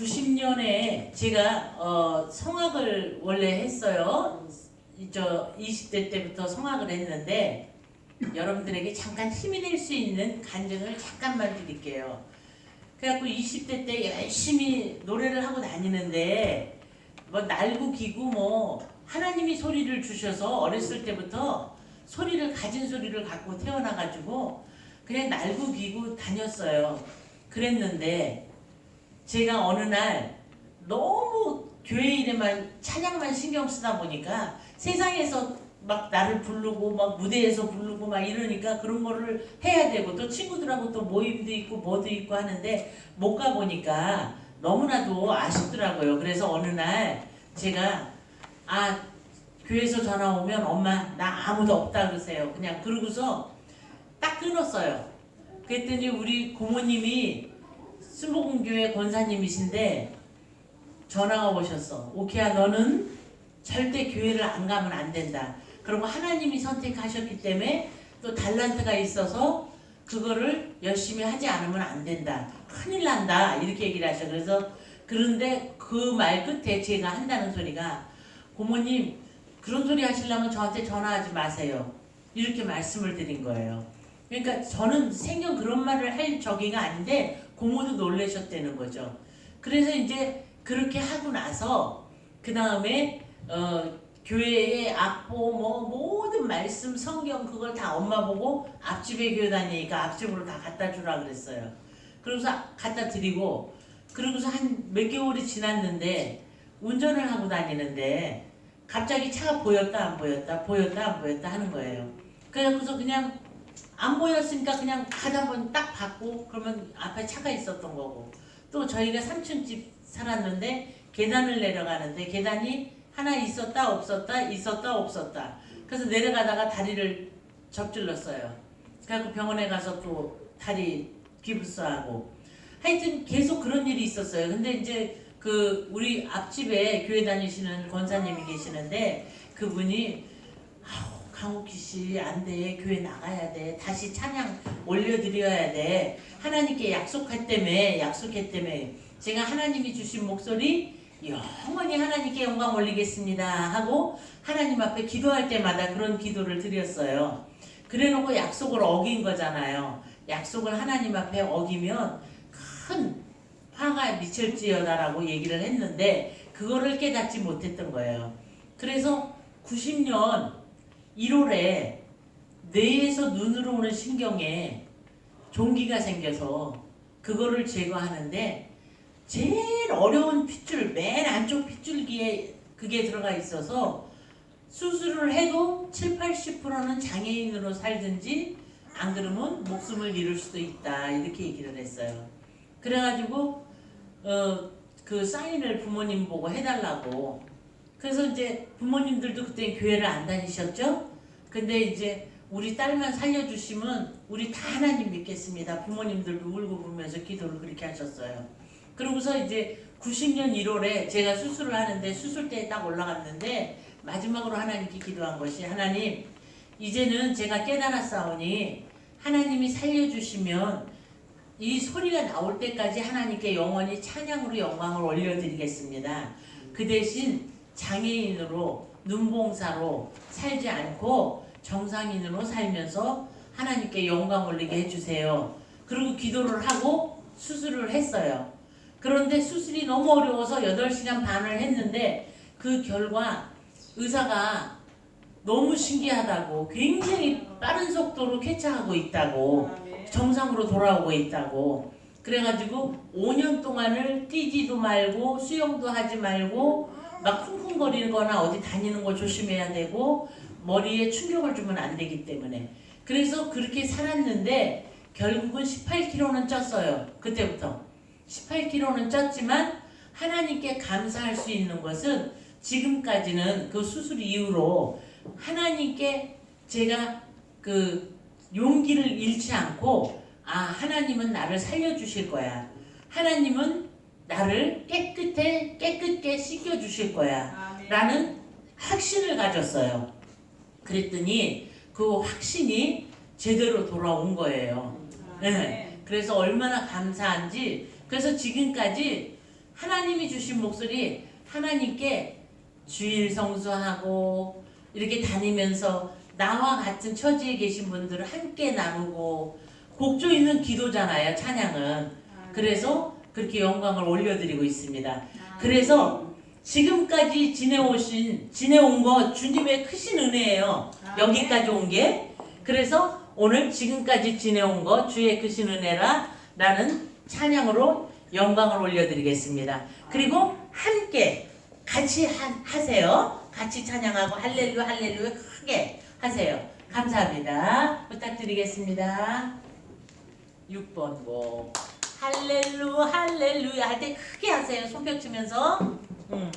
90년에 제가 어, 성악을 원래 했어요. 이- 저 20대 때부터 성악을 했는데 여러분들에게 잠깐 힘이 될 수 있는 간증을 잠깐만 드릴게요. 그래갖고 20대 때 열심히 노래를 하고 다니는데 뭐 날고 기고 뭐 하나님이 소리를 주셔서 어렸을 때부터 소리를 가진 소리를 갖고 태어나가지고 그냥 날고 기고 다녔어요. 그랬는데 제가 어느 날 너무 교회 일에만 찬양만 신경 쓰다 보니까 세상에서 막 나를 부르고 막 무대에서 부르고 막 이러니까 그런 거를 해야 되고 또 친구들하고 또 모임도 있고 뭐도 있고 하는데 못 가보니까 너무나도 아쉽더라고요. 그래서 어느 날 제가 아 교회에서 전화 오면 엄마 나 아무도 없다 그러세요. 그냥 그러고서 딱 끊었어요. 그랬더니 우리 고모님이 순복음교회 권사님이신데 전화가 오셨어. 오케야 너는 절대 교회를 안 가면 안 된다. 그리고 하나님이 선택하셨기 때문에 또 달란트가 있어서 그거를 열심히 하지 않으면 안 된다. 큰일 난다. 이렇게 얘기를 하셔. 그래서 그런데 그 말 끝에 제가 한다는 소리가 고모님 그런 소리 하시려면 저한테 전화하지 마세요. 이렇게 말씀을 드린 거예요. 그러니까 저는 생전 그런 말을 할 적이가 아닌데 고모도 놀라셨다는 거죠. 그래서 이제 그렇게 하고 나서 그 다음에 어, 교회의 악보 뭐 모든 말씀 성경 그걸 다 엄마 보고 앞집에 교회 다니니까 앞집으로 다 갖다 주라 그랬어요. 그러고서 갖다 드리고 그러고서 한 몇 개월이 지났는데 운전을 하고 다니는데 갑자기 차가 보였다 안 보였다 보였다 안 보였다 하는 거예요. 그래서 그냥 안 보였으니까 그냥 가다 보니 딱 봤고 그러면 앞에 차가 있었던 거고. 또 저희가 3층 집 살았는데 계단을 내려가는데 계단이 하나 있었다 없었다 있었다 없었다. 그래서 내려가다가 다리를 접질렀어요. 그래갖고 병원에 가서 또 다리 기부스하고. 하여튼 계속 그런 일이 있었어요. 근데 이제 그 우리 앞집에 교회 다니시는 권사님이 계시는데 그분이 강욱희 씨 안 돼 교회 나가야 돼 다시 찬양 올려드려야 돼 하나님께 약속했다며 약속했다며 제가 하나님이 주신 목소리 영원히 하나님께 영광 올리겠습니다 하고 하나님 앞에 기도할 때마다 그런 기도를 드렸어요. 그래 놓고 약속을 어긴 거잖아요. 약속을 하나님 앞에 어기면 큰 화가 미칠지어다라고 얘기를 했는데 그거를 깨닫지 못했던 거예요. 그래서 90년 1월에 뇌에서 눈으로 오는 신경에 종기가 생겨서 그거를 제거하는데 제일 어려운 핏줄 맨 안쪽 핏줄기에 그게 들어가 있어서 수술을 해도 7, 80%는 장애인으로 살든지 안 그러면 목숨을 잃을 수도 있다 이렇게 얘기를 했어요. 그래가지고 어, 그 사인을 부모님 보고 해달라고 그래서 이제 부모님들도 그때 교회를 안 다니셨죠? 근데 이제 우리 딸만 살려주시면 우리 다 하나님 믿겠습니다. 부모님들도 울고 불면서 기도를 그렇게 하셨어요. 그러고서 이제 90년 1월에 제가 수술을 하는데 수술대에 딱 올라갔는데 마지막으로 하나님께 기도한 것이 하나님 이제는 제가 깨달았사오니 하나님이 살려주시면 이 소리가 나올 때까지 하나님께 영원히 찬양으로 영광을 올려드리겠습니다. 그 대신 장애인으로 눈봉사로 살지 않고 정상인으로 살면서 하나님께 영광 올리게 해주세요. 그리고 기도를 하고 수술을 했어요. 그런데 수술이 너무 어려워서 8시간 반을 했는데 그 결과 의사가 너무 신기하다고 굉장히 빠른 속도로 쾌차하고 있다고 정상으로 돌아오고 있다고 그래가지고 5년 동안을 뛰지도 말고 수영도 하지 말고 막 쿵쿵거리거나 어디 다니는 거 조심해야 되고 머리에 충격을 주면 안 되기 때문에. 그래서 그렇게 살았는데 결국은 18kg는 쪘어요 그때부터. 18kg는 쪘지만 하나님께 감사할 수 있는 것은 지금까지는 그 수술 이후로 하나님께 제가 그 용기를 잃지 않고 아 하나님은 나를 살려주실 거야. 하나님은 나를 깨끗해 깨끗게 씻겨 주실 거야. 라는 확신을 가졌어요. 그랬더니 그 확신이 제대로 돌아온 거예요. 네. 그래서 얼마나 감사한지 그래서 지금까지 하나님이 주신 목소리 하나님께 주일 성수하고 이렇게 다니면서 나와 같은 처지에 계신 분들을 함께 나누고 곡조 있는 기도잖아요 찬양은. 그래서 그렇게 영광을 올려드리고 있습니다. 그래서 지금까지 지내오신 지내온 거 주님의 크신 은혜예요. 여기까지 온 게. 그래서 오늘 지금까지 지내온 거 주의 크신 은혜라 라는 찬양으로 영광을 올려드리겠습니다. 그리고 함께 같이 하, 하세요. 같이 찬양하고 할렐루야 할렐루야 크게 하세요. 감사합니다. 부탁드리겠습니다. 6번 곡 할렐루 할렐루야. 할 때 크게 하세요. 손뼉 치면서. 응.